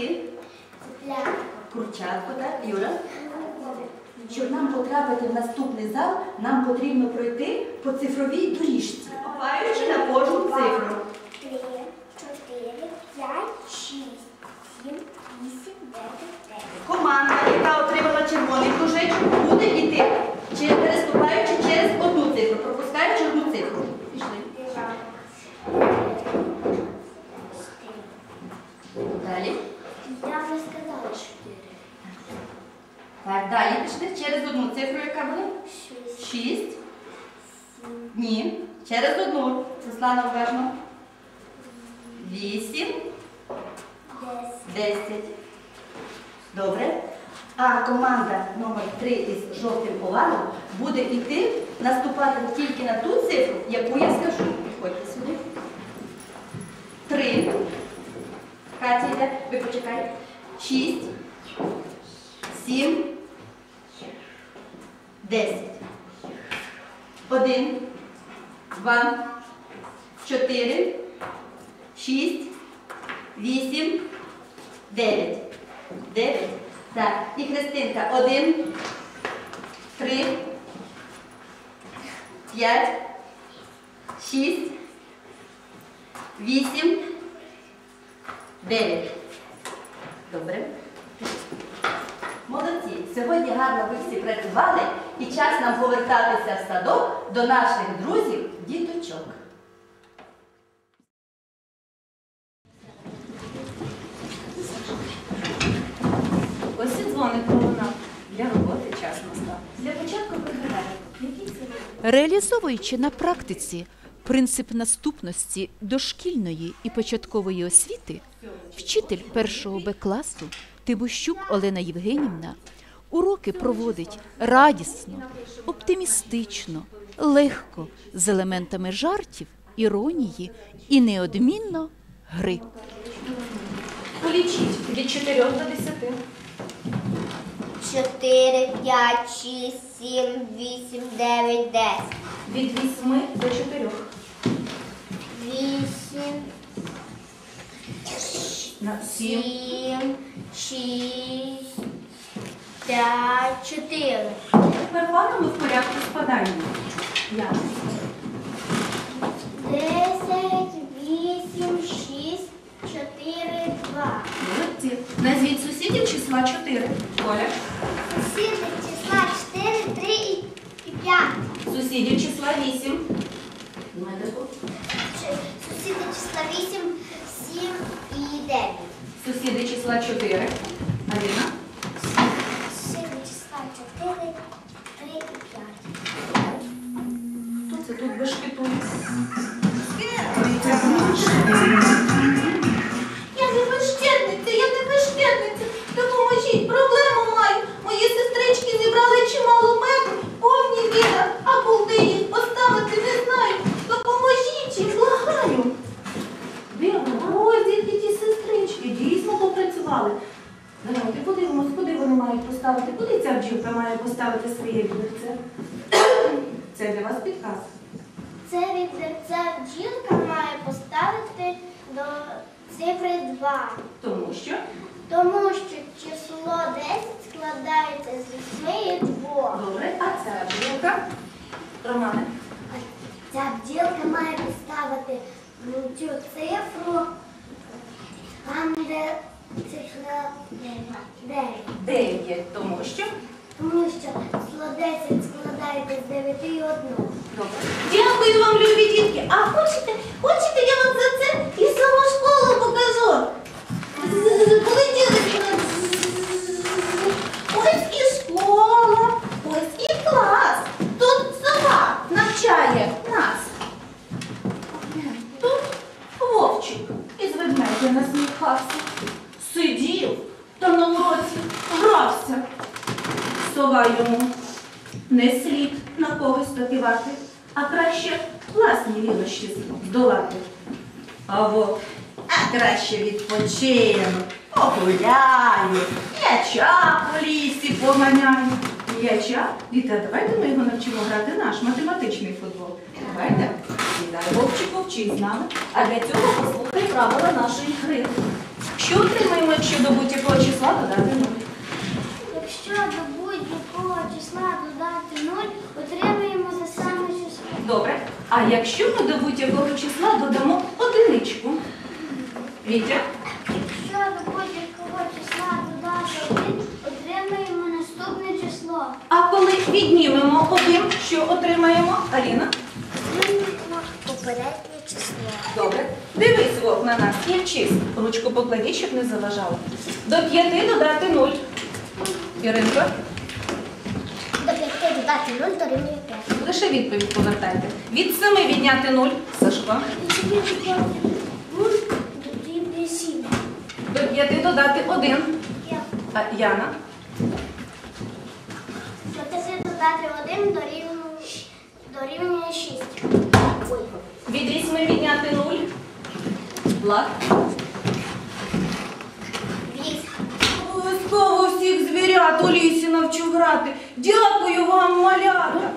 Ти? Курчатку, так, Юра? Щоб нам потрапити в наступний зал, нам потрібно пройти по цифровій доріжці, опаючи на кожну цифру. Три, чотири, п'ять, шість, сім, вісім, дев'ять, десять. Команда, яка отримала червоний кружечок, буде йти, чи переступаючи через одну цифру, пропускаючи одну цифру. Пішли. Два, чотири. Далі. Я вже сказала чотири. Так, далі пішли через одну цифру, яка буде? Шість, Шість. сім, Ні. Через одну. Руслана уважно. Вісім. десять. Десять. Добре. А команда номер 3 із жовтим овалом буде йти наступати тільки на ту цифру, яку я скажу. Підходьте сюди. Три. Катя йде. Ви почекайте. Шість. Сім. Десять. Один. Два. Чотири. Шість. Вісім. Дев'ять. Дев'ять. Так. І Христинка. Один. Три. П'ять. Шість. Вісім. Дев'ять. Добре. Молодці. Сьогодні гарно ви всі працювали і час нам повертатися в садок до наших друзів, діточок. Ось і дзвоник пролунав. Для роботи час настав. Для початку пригадаємо, який це рік? Реалізовуючи на практиці принцип наступності дошкільної і початкової освіти, вчитель першого Б класу Тибущук Олена Євгенівна уроки проводить радісно, оптимістично, легко, з елементами жартів, іронії і неодмінно гри. Полічіть від 4 до 10. Чотири, п'ять, шість, сім, вісім, дев'ять, десять. Від 8 до 4. Вісім, На 7. сім, шість, п'ять, чотири. Тепер ванами в порядку спадання. Я. Десять, вісім, шість, чотири, два. Молодці. Назвіть сусідів числа 4. Коля. Сусіди числа чотири, три і, і п'ять. Сусідів числа 8. Дмитрику. Чи- Сусіди числа вісім, сім і дев'ять. Сусіди числа 4. Аліна. Сусіди числа чотири, три і п'ять. Хто це тут бешкетує? Я куди має поставити своє відерце. Це для вас підказ. Це відерце бджілка має поставити до цифри 2. Тому що Тому що число 10 складається з 8 і 2. добре, а ця бджілка, Романе, Ця бджілка має поставити ну, цю цифру там, де цифра 9. 9, тому що. Тому що число 10 складається з 9 і 1. Добре. Дякую вам, любі дітки. А хочете, хочете, я вам за це і саму школу покажу. Полетіли сюди. Ось і школа, ось і клас. Тут сова навчає нас. Тут вовчик із ведмедя насміхався. Сидів та на уроці грався. Сова йому не слід на когось докивати, а краще власні вілощі здолати. А вовк, А краще відпочину, погуляю, м'яча по лісі поганяю. М'яча, діти, давайте ми його навчимо грати наш математичний футбол. Давайте. Сідай, вовчику, вчись з нами. А для цього послухай правила нашої гри. Що отримаємо, якщо до будь-якого числа додати 0? Якщо до будь-якого числа додати 0, отримаємо те саме число. Добре. А якщо ми до будь-якого числа додамо одиничку? Вітя? Якщо до будь-якого числа додати 1, отримаємо наступне число. А коли віднімемо один, що отримаємо? Аліна? Попереднє число. Добре. Дивись Вов, на нас і вчись. Ручку поклади, щоб не заважало. До п'яти додати нуль. Іринка, До 5 додати 0 дорівнює 5. лише відповідь повертайте. Від семи відняти нуль. Сашко. 0 дорівнює 7. До п'яти додати один. А, Яна. До 5 додати 1 дорівнює, дорівнює 6. Ой. Від вісьми відняти нуль. Влад. 8. Обов'язково всіх звірят у лісі навчу грати. Дякую вам, малята.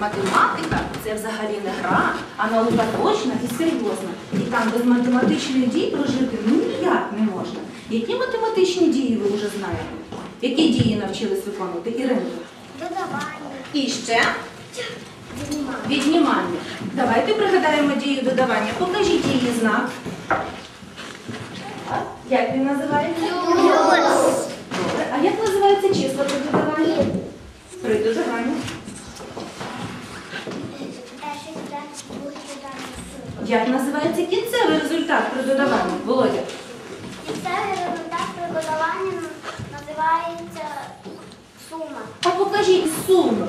Математика це взагалі не гра, а наука точна і серйозна. І там без математичної дії прожити ну ніяк не можна. Які математичні дії ви вже знаєте? Які дії навчились виконувати Іринка? Додавання. І ще Віднімання. віднімання. Давайте пригадаємо дію додавання. Покажіть її знак. Як він називається? Плюс. Добре. А як називається число? Додати, сума. Як називається кінцевий результат при додаванні? Володя. Кінцевий результат при додаванні називається сума. А покажіть суму.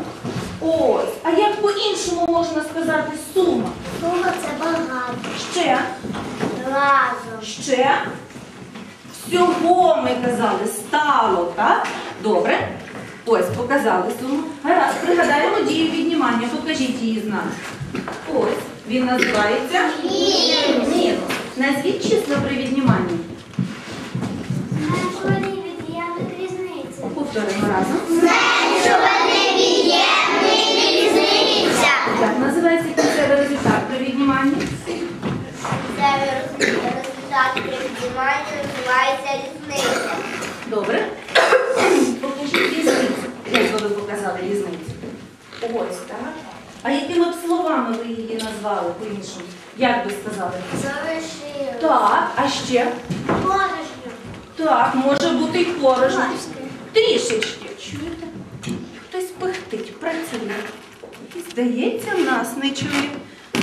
Ось. А як по-іншому можна сказати сума? Сума це багато. Ще, Разом. ще. Всього ми казали, стало, так? Добре. Ось, показали суму. Гаразд, пригадаємо дію віднімання. Покажіть її знак. Ось, він називається мінус. Назвіть числа при відніманні. Зменшуваний від'ємник різниці. Повторимо разом. Зменшуваний від'ємник різниця. Як називається кінцевий результат при відніманні? Кінцевий результат при відніманні називається різниця. Добре. Покажіть різницю. Як би ви показали різницю? Ось, так. А якими б словами ви її назвали по-іншому? Як би сказали? Залишили. Так, а ще? Порожньо. Так, може бути й порожньо. Трішечки. Чуєте? Хтось пихтить, працює. Здається, нас не чує.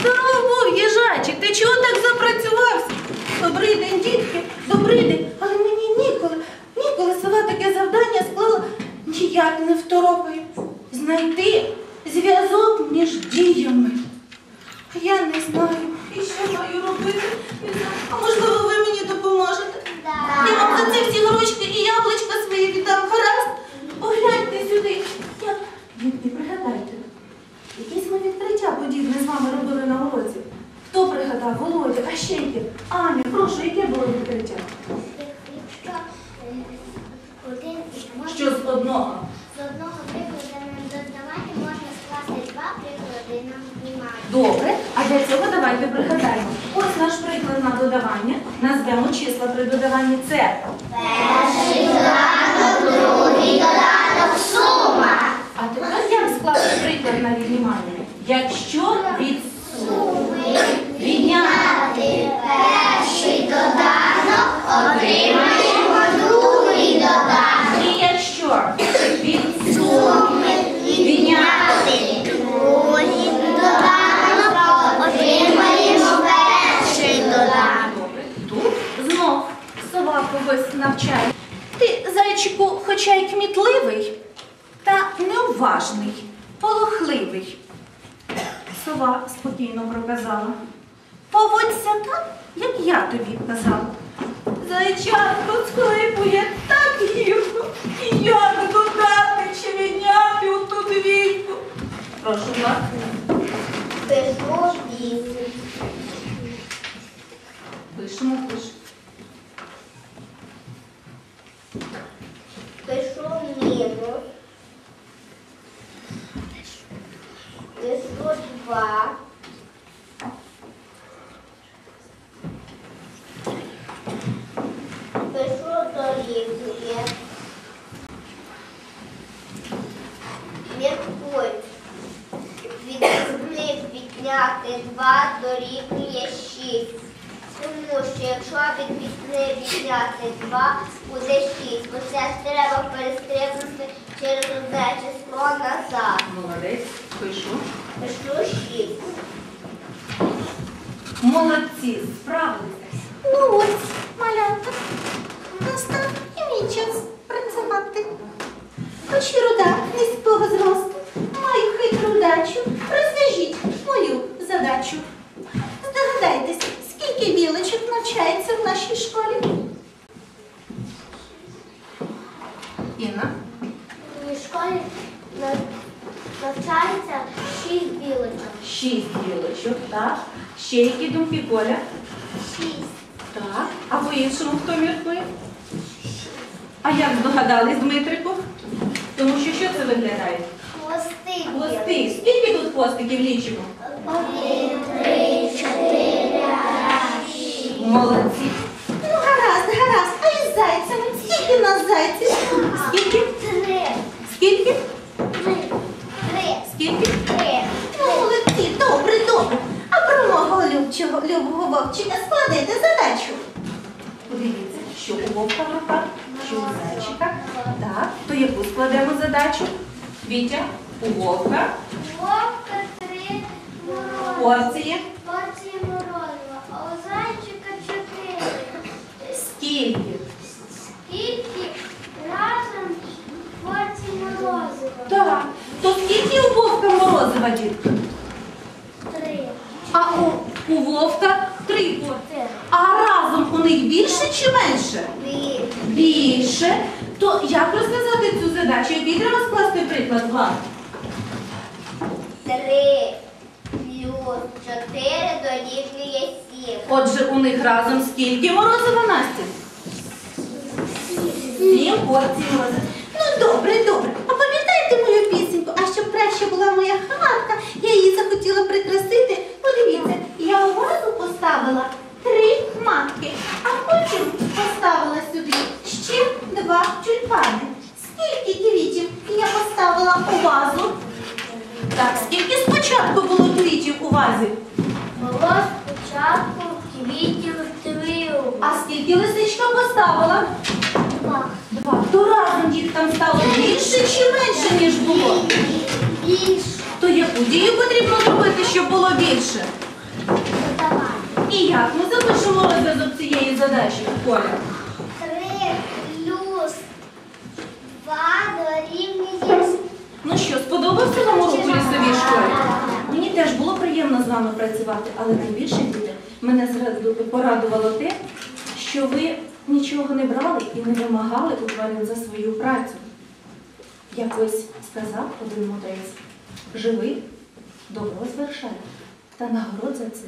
Здорово, їжачі, ти чого так запрацювався? Добрий день, дітки, добрий день. Але мені ніколи, ніколи сова таке завдання склала ніяк не второпаю. Знайти зв'язок між діями. Я не знаю, і що маю робити. А можливо, ви мені допоможете? Я вам за це всі горочки і яблучка свої віддам. Гаразд? Погляньте сюди. Я... Дітки, пригадайте. Якісь ми відкриття подібне з вами робили на уроці. Хто пригадав? Володя, а ще яке? Аня, прошу, яке було відкриття? Е, Що з одного прикладу на додавання можна скласти два приклади на віднімання. Добре, а для цього давайте пригадаємо. Ось наш приклад на додавання. Назвемо числа при додаванні це. Перший додаток, другий додаток, сума. А тепер як скласти приклад на віднімання? Якщо від суми відняти Перший неуважний, полохливий. Сова спокійно проказала. Поводься так, як я тобі казала. Зайчатко склипує так гірко, і як додати чи відняти у ту двійку. Прошу вас. Пишемо, пишемо. Пишу мінус. Пишу два. дорівнює. Міркуй. Від восьми відняти 2 дорівнює 6. Тому що якщо від вісни відняти 2, буде 6. Бо це ж треба перестрибнути через одне число назад. Молодець, пишу. Пишу 6. Молодці, справилися. Ну ось, малята, настав і мій час працювати. Хоч і руда низького зросту, маю хитру вдачу, розв'яжіть мою задачу. Здогадайтесь, скільки білочок навчається в нашій школі? Інна. В школі навчається 6 білочок. Шість білочок, так. Ще які думки, Коля? 6. Так. А по-іншому хто міркує? А як здогадались, Дмитрику? Тому що що це виглядає? Хвости. Хвости. Скільки тут хвостиків лічимо? Один, три, чотири, Молодці. Ну, гаразд, гаразд, а із зайцями? Скільки в нас зайців? Скільки? Три. Скільки? Три. Три. Скільки? Три. Ну, молодці, добре, добре. А про мого любчого, любого вовчика складайте задачу. Подивіться, що у вовка в руках, що у зайчика. Так, то яку складемо задачу? Вітя, у вовка Вовка три морозива. порції. Порції морозива. А у зайчика чотири. Скільки? Скільки разом порцій морозива? Так. То скільки у вовка морозива, дітки? Три. А у, у вовка три порції. А разом у них більше чи менше? Більше. То як розв'язати цю задачу? Який треба скласти приклад, Влад? Три плюс чотири дорівнює сім. Отже, у них разом скільки морозива, Настя? Сім порцій морозива. Ну, добре, добре. А пам'ятаєте мою пісеньку? А щоб краще була моя хатка, я її захотіла прикрасити. Яку дію потрібно зробити, щоб було більше? І як ми запишемо розв'язок цієї задачі, Коля? Три плюс два дорівнює. Ну що, сподобався вам урок у лісовій школі? Мені теж було приємно з вами працювати, але найбільше діти мене порадувало те, що ви нічого не брали і не вимагали у тварин за свою працю. Якось сказав один мудрець, живи, добро звершай, та нагород за це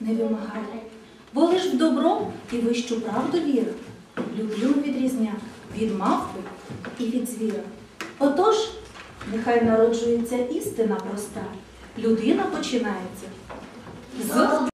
не вимагай. Бо лиш в добро і вищу правду віра, люблю відрізня від мавпи і від звіра. Отож, нехай народжується істина проста, людина починається з